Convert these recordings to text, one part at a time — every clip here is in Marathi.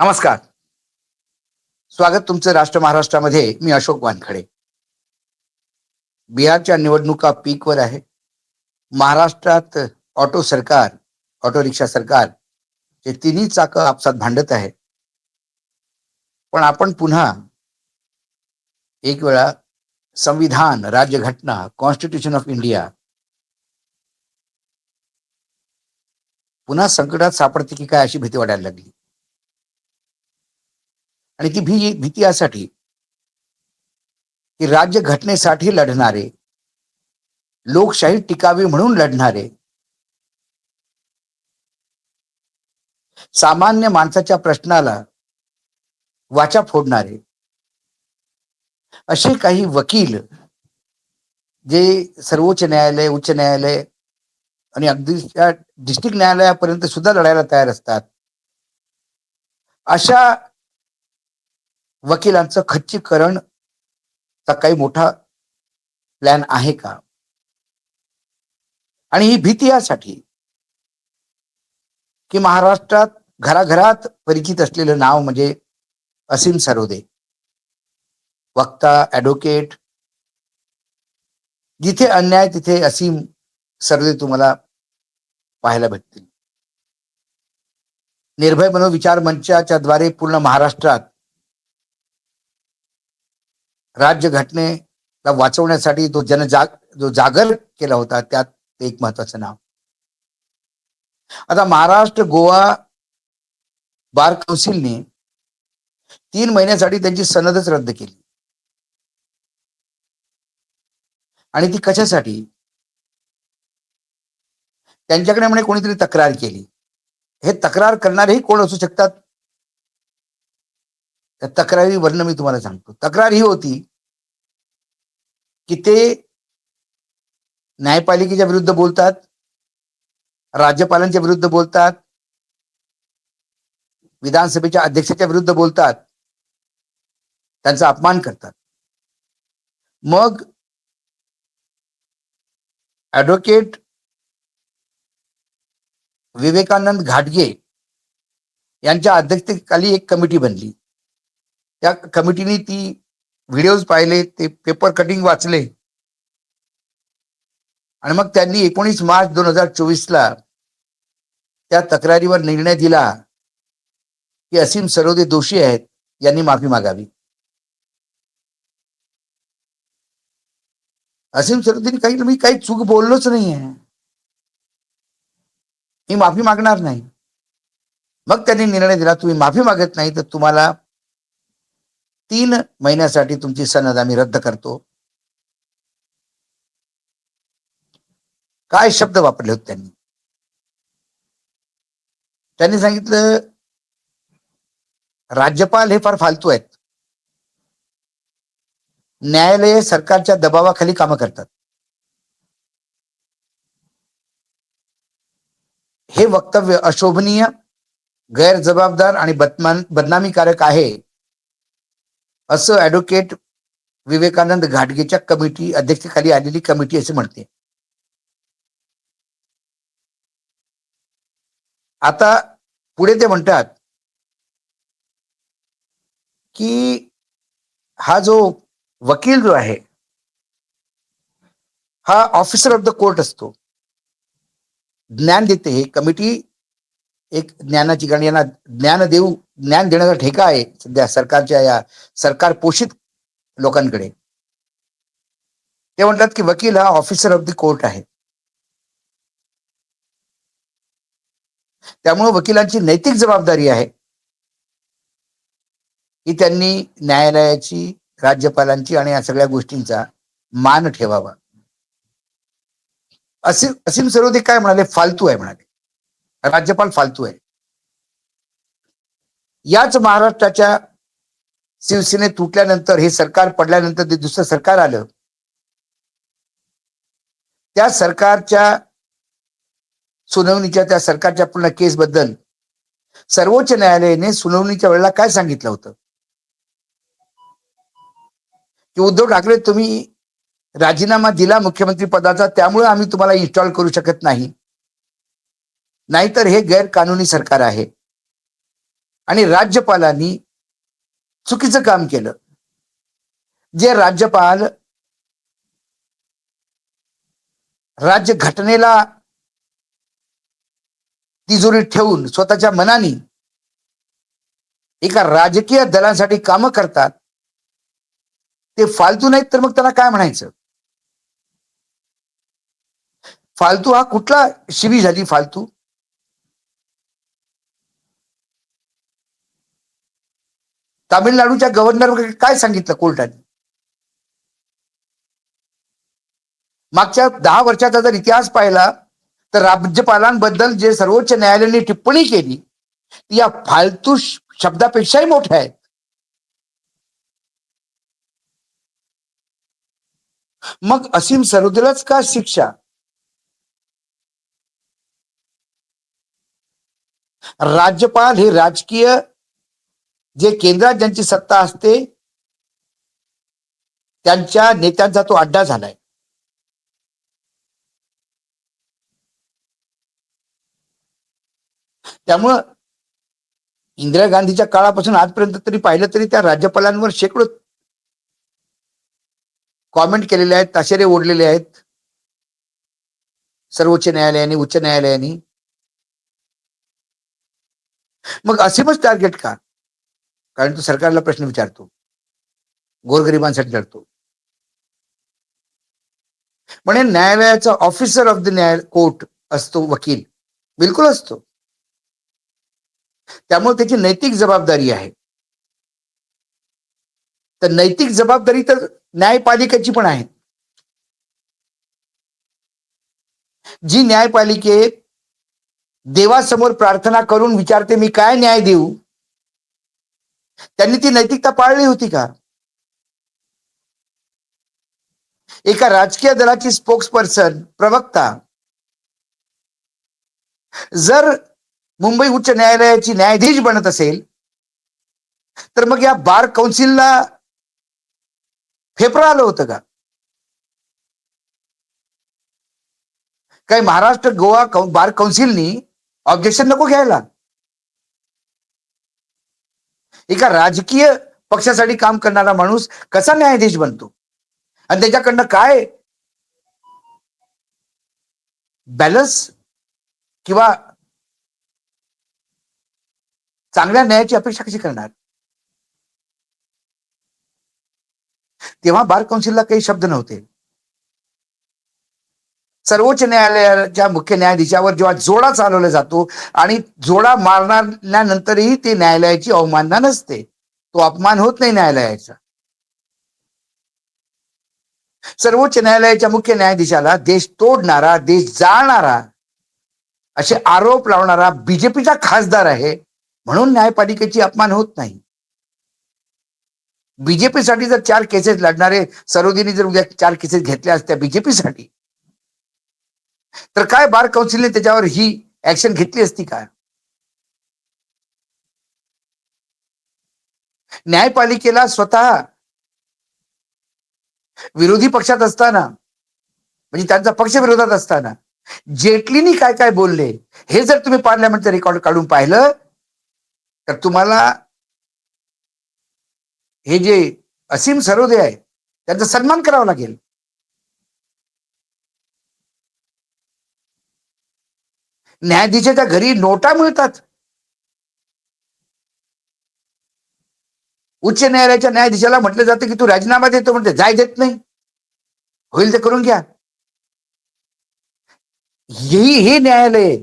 नमस्कार. स्वागत तुमचं राष्ट्र महाराष्ट्रामध्ये. मी अशोक वानखडे. बिहारच्या निवडणुका पीकवर आहे. महाराष्ट्रात ऑटो सरकार ऑटो रिक्षा सरकार हे तिन्ही चाक आपसात भांडत आहे. पण आपण पुन्हा एक वेळा संविधान राज्यघटना कॉन्स्टिट्यूशन ऑफ इंडिया पुन्हा संकटात सापडते की काय अशी भीती वाटायला लागली? आणि ती भी भीती यासाठी की राज्य घटनेसाठी लढणारे लोकशाही टिकावी म्हणून लढणारे सामान्य माणसाच्या प्रश्नाला वाचा फोडणारे असे काही वकील जे सर्वोच्च न्यायालय उच्च न्यायालय आणि अगदी डिस्ट्रिक्ट न्यायालयापर्यंत सुद्धा लढायला तयार असतात. अशा वकिलांचं खच्चीकरण चा काही मोठा प्लॅन आहे का? आणि ही भीती यासाठी की महाराष्ट्रात घराघरात परिचित असलेलं नाव म्हणजे असीम सरोदे वक्ता ऍडव्होकेट जिथे अन्याय तिथे असीम सरोदे तुम्हाला पाहायला भेटतील. निर्भय मनोविचार मंचाच्या द्वारे पूर्ण महाराष्ट्रात राज्य घटनेला वाचवण्यासाठी तो जनजाग जो जागर केला होता त्यात ते एक महत्वाचं नाव. आता महाराष्ट्र गोवा बार कौन्सिलने तीन महिन्यासाठी त्यांची सनदच रद्द केली. आणि ती कशासाठी? त्यांच्याकडे म्हणे कोणीतरी तक्रार केली. हे तक्रार करणारेही कोण असू शकतात? त्या तक्रारीवरनं मी तुम्हाला सांगतो. तक्रार ही होती की ते न्यायपालिकेच्या विरुद्ध बोलतात राज्यपालांच्या विरुद्ध बोलतात विधानसभेच्या अध्यक्षाच्या विरुद्ध बोलतात त्यांचा अपमान करतात. मग ऍडव्होकेट विवेकानंद घाटगे यांच्या अध्यक्षतेखाली एक कमिटी बनली. त्या कमिटीने ती व्हिडिओज पाहिले ते पेपर कटिंग वाचले. आणि मग त्यांनी एकोणीस मार्च दोन हजार चोवीसला त्या तक्रारीवर निर्णय दिला की असीम सरोदे दोषी आहेत यांनी माफी मागावी. असीम सरोदेने काही मी काही चूक बोललोच नाहीये. मी माफी मागणार नाही. मग त्यांनी निर्णय दिला तुम्ही माफी मागत नाही तर तुम्हाला तीन महिन्यासाठी तुमची सनद आम्ही रद्द करतो. काय शब्द वापरले होते त्यांनी? त्यांनी सांगितलं राज्यपाल हे फार फालतू आहेत. न्यायालय सरकारच्या दबावाखाली कामं करतात. हे वक्तव्य अशोभनीय गैरजबाबदार आणि बदमान बदनामीकारक आहे. असं ऍडव्होकेट विवेकानंद घाटगेच्या कमिटी अध्यक्षतेखाली आलेली कमिटी असे म्हणते. आता पुढे ते म्हणतात की हा जो वकील जो आहे हा ऑफिसर ऑफ द कोर्ट असतो. ज्ञान देते हे कमिटी एक ज्ञानाची कारण यांना ज्ञान देऊ ज्ञान देण्याचा ठेका आहे सध्या सरकारच्या या सरकार पोषित लोकांकडे. ते म्हणतात की वकील हा ऑफिसर ऑफ द कोर्ट आहे. त्यामुळे वकिलांची नैतिक जबाबदारी आहे. की त्यांनी न्यायालयाची राज्यपालांची आणि या सगळ्या गोष्टींचा मान ठेवावा. असीम असीम सरोदे काय म्हणाले? फालतू आहे म्हणाले. राज्यपाल फालतू आहे. याच महाराष्ट्राच्या शिवसेने तुटल्यानंतर हे सरकार पडल्यानंतर ते दुसरं सरकार आलं त्या सरकारच्या सुनावणीच्या त्या सरकारच्या पूर्ण केस बद्दल सर्वोच्च न्यायालयाने सुनावणीच्या वेळेला काय सांगितलं होतं? की उद्धव ठाकरे तुम्ही राजीनामा दिला मुख्यमंत्री पदाचा त्यामुळे आम्ही तुम्हाला इन्स्टॉल करू शकत नाही. नाहीतर हे गैरकानूनी सरकार आहे. आणि राज्यपालांनी चुकीचं काम केलं. जे राज्यपाल राज्य घटनेला तिजोरीत ठेवून स्वतःच्या मनाने एका राजकीय दलांसाठी कामं करतात ते फालतू नाहीत तर मग त्यांना काय म्हणायचं? फालतू हा कुठला शिवी झाली फालतू? तामिळनाडूच्या गव्हर्नर काय सांगितलं कोर्टाने? मागच्या दहा वर्षाचा जर इतिहास पाहिला तर राज्यपालांबद्दल जे सर्वोच्च न्यायालयाने टिप्पणी केली ती या फालतू शब्दापेक्षाही मोठ्या आहेत. मग असीम सरोदेलाच का शिक्षा? राज्यपाल हे राजकीय जे केंद्रात ज्यांची सत्ता असते त्यांच्या नेत्यांचा तो अड्डा झालाय. त्यामुळं इंदिरा गांधीच्या काळापासून आजपर्यंत तरी पाहिलं तरी त्या राज्यपालांवर शेकडो कॉमेंट केलेले आहेत ताशेरे ओढलेले आहेत. सर्वोच्च न्यायालयाने उच्च न्यायालयाने. मग असीमच टार्गेट का? कारण तो सरकारला प्रश्न विचारतो. गोरगरिबांसाठी लढतो. म्हणे न्यायालयाचा ऑफिसर ऑफ द न्याय कोर्ट असतो वकील. बिलकुल असतो. त्यामुळे त्याची नैतिक जबाबदारी आहे. तर नैतिक जबाबदारी तर न्यायपालिकेची पण आहे. जी न्यायपालिकेत देवासमोर प्रार्थना करून विचारते मी काय न्याय देऊ? त्यांनी ती नैतिकता पाळली होती का? एका राजकीय दलाची स्पोक्स पर्सन प्रवक्ता जर मुंबई उच्च न्यायालयाची न्यायाधीश बनत असेल तर मग या बार कौन्सिलला फेफरं आलं होतं का? काही महाराष्ट्र गोवा बार कौन्सिलनी ऑब्जेक्शन नको घ्यायला. एका राजकीय पक्षासाठी काम करणारा माणूस कसा न्यायाधीश बनतो? आणि त्याच्याकडनं काय बॅलन्स किंवा चांगल्या न्यायाची अपेक्षा कशी करणार? तेव्हा बार कौन्सिलला काही शब्द नव्हते. सर्वोच्च न्यायालयाच्या मुख्य न्यायाधीशावर जेव्हा जोडा चालवला जातो आणि जोडा मारणाऱ्यानंतरही ते न्यायालयाची अवमानना नसते. तो अपमान होत नाही न्यायालयाचा. सर्वोच्च न्यायालयाच्या मुख्य न्यायाधीशाला देश तोडणारा देश जाळणारा असे आरोप लावणारा बीजेपीचा खासदार आहे म्हणून न्यायपालिकेची अपमान होत नाही. बीजेपीसाठी जर चार केसेस लढणारे सरोदिनी जर उद्या चार केसेस घेतल्या असत्या बीजेपीसाठी तर काय बार काउन्सिलने त्याच्यावर ही ऍक्शन घेतली असती का? न्यायपालिकेला स्वतः विरोधी पक्षात असताना म्हणजे त्यांचा पक्ष विरोधात असताना जेटलीनी काय काय बोलले हे जर तुम्ही पार्लमेंटचं रेकॉर्ड काढून पाहिलं तर तुम्हाला हे जे असीम सरोदे आहे त्यांचा सन्मान करावा लागेल. न्यायाधीशाच्या घरी नोटा मिळतात. उच्च न्यायालयाच्या न्यायाधीशाला म्हटलं जातं की तू राजीनामा देतो म्हणते जाय देत नाही. होईल ते करून घ्या. ही हे न्यायालय.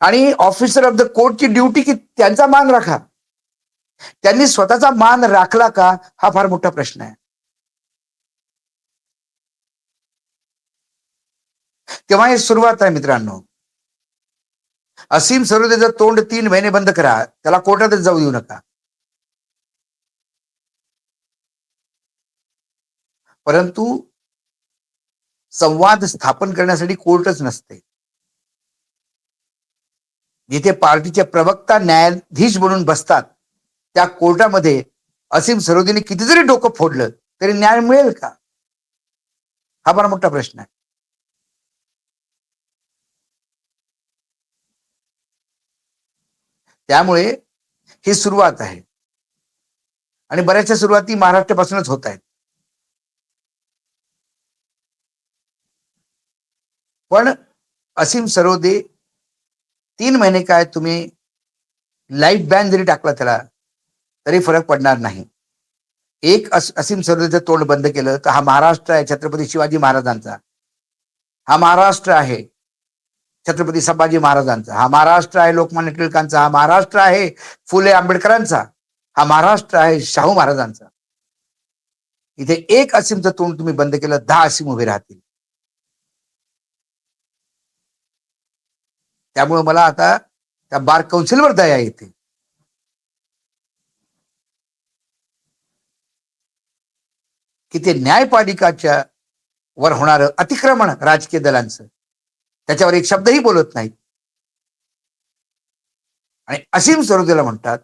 आणि ऑफिसर ऑफ द कोर्टची ड्युटी की त्यांचा मान राखा. त्यांनी स्वतःचा मान राखला का हा फार मोठा प्रश्न आहे. तेव्हा हे सुरुवात आहे मित्रांनो. असीम सरोदेचं तोंड तीन महिने बंद करा त्याला कोर्टातच जाऊ देऊ नका. परंतु संवाद स्थापन करण्यासाठी कोर्टच नसते. जिथे पार्टीचे प्रवक्ता न्यायाधीश म्हणून बसतात त्या कोर्टामध्ये असीम सरोदीने किती जरी डोकं फोडलं तरी न्याय मिळेल का? हा फार मोठा प्रश्न आहे. त्यामुळे ही सुरुवात आहे. आणि बऱ्याचशा सुरुवाती महाराष्ट्रापासूनच होत आहेत. पण असीम सरोदे तीन महिने काय तुम्ही लाइट बॅन जरी टाकला त्याला तरी फरक पडणार नाही. एक अस- असीम सरोदेचं तोंड बंद केलं तर हा महाराष्ट्र आहे छत्रपती शिवाजी महाराजांचा. हा महाराष्ट्र आहे. छत्रपती संभाजी महाराजांचा. हा महाराष्ट्र आहे लोकमान्य टिळकांचा. हा महाराष्ट्र आहे फुले आंबेडकरांचा. हा महाराष्ट्र आहे शाहू महाराजांचा. इथे एक असीमचं तोंड तुम्ही बंद केलं दहा असीम उभे राहतील. त्यामुळे मला आता त्या बार कौन्सिलवर दया येते. की ते न्यायपालिकाच्या वर होणारं अतिक्रमण राजकीय दलांचं. त्याच्यावर एक शब्दही बोलत नाहीत. आणि असीम सरोदेला म्हणतात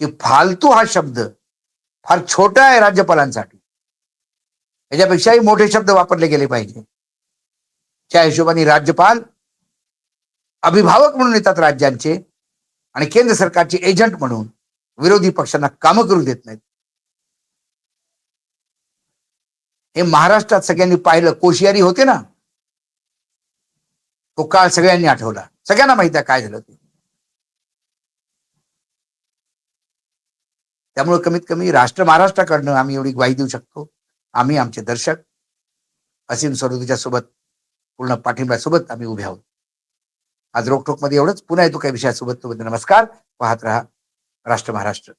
की फालतू हा शब्द फार छोटा आहे राज्यपालांसाठी. याच्यापेक्षाही मोठे शब्द वापरले गेले पाहिजे. त्या हिशोबाने राज्यपाल अभिभावक म्हणून येतात राज्यांचे आणि केंद्र सरकारचे एजंट म्हणून विरोधी पक्षांना कामं करू देत नाहीत. हे महाराष्ट्रात सगळ्यांनी पाहिलं कोशियारी होते ना? तो काळ सगळ्यांनी आठवला. सगळ्यांना माहीत आहे काय झालं ते. त्यामुळे कमीत कमी राष्ट्र महाराष्ट्राकडनं आम्ही एवढी ग्वाही देऊ शकतो. आम्ही आमचे दर्शक असीम सरोदीच्या सोबत पूर्ण पाठिंब्यासोबत आम्ही उभे आहोत. आज रोकटोकमध्ये एवढंच. पुन्हा येतो काही विषयासोबत तोपर्यंत नमस्कार. पाहत राहा राष्ट्र महाराष्ट्र.